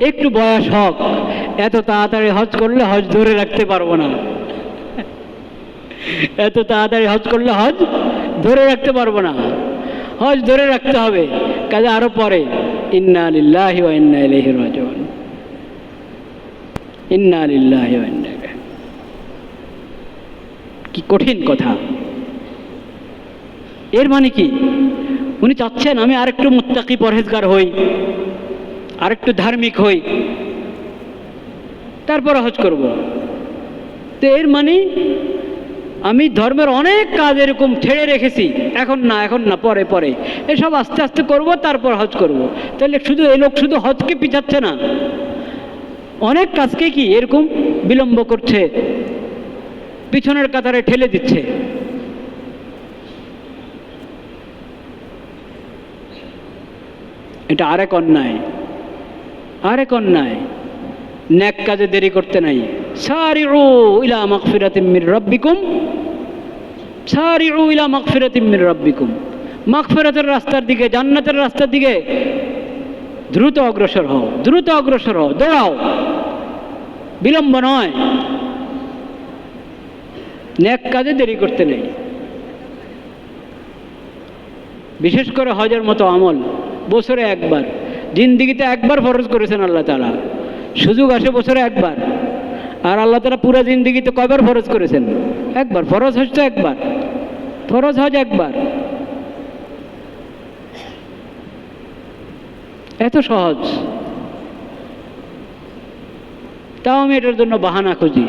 একটু বয়স হোক, এত তাড়াতাড়ি হজ করলে হজ ধরে রাখতে পারব না। এত তাড়াতাড়ি হজ করলে হজ ধরে রাখতে পারব না। হজ ধরে রাখতে হবে, কাজে আরও পরে। ইন্না লিল্লাহি ওয়া ইন্না ইলাইহি রাজিউন। ইন্না লিল্লাহি ওয়া ইন্না কি কঠিন কথা। এর মানে কি? উনি চাচ্ছেন আমি আরেকটু মুত্তাকি পরহেজগার হই। আরেকটু ধার্মিক হই। তারপর হজ করব। তো এর মানে আমি ধর্মের অনেক কাজ এরকম ছেড়ে রেখেছি। এখন না এখন না, পরে পরে। এসব আস্তে আস্তে করব, তারপর হজ করব। তাহলে শুধু এই লোক শুধু হজকে পিছাচ্ছে না। অনেক কাজকে কি এরকম বিলম্ব করছে, পিছনের কাতারে ঠেলে দিচ্ছে। এটা আরেক অন্যায়। আরেক অন্যায় ন্যাক কাজে দেরি করতে নাই। সারিউ ইলা মাগফিরাতিম মির রাব্বিকুম, সারিউ ইলা মাগফিরাতিম মির রাব্বিকুম। মাগফিরাতের রাস্তার দিকে, জান্নাতের রাস্তার দিকে দ্রুত অগ্রসর হও, দ্রুত অগ্রসর হও, দৌড়াও। বিলম্ব নয়। ন্যাক কাজে দেরি করতে নেই। বিশেষ করে হজের মতো আমল, বছরে একবার। জিন্দিগিতে একবার ফরজ করেছেন আল্লাহ তালা সুযোগ আসে বছরে একবার। আর আল্লাহ তালা পুরো জিন্দিগিতে কয়বার ফরজ করেছেন? একবার। ফরজ হজ তো একবার। ফরজ হজ একবার। এত সহজ। তাও আমি এটার জন্য বাহানা খুঁজি।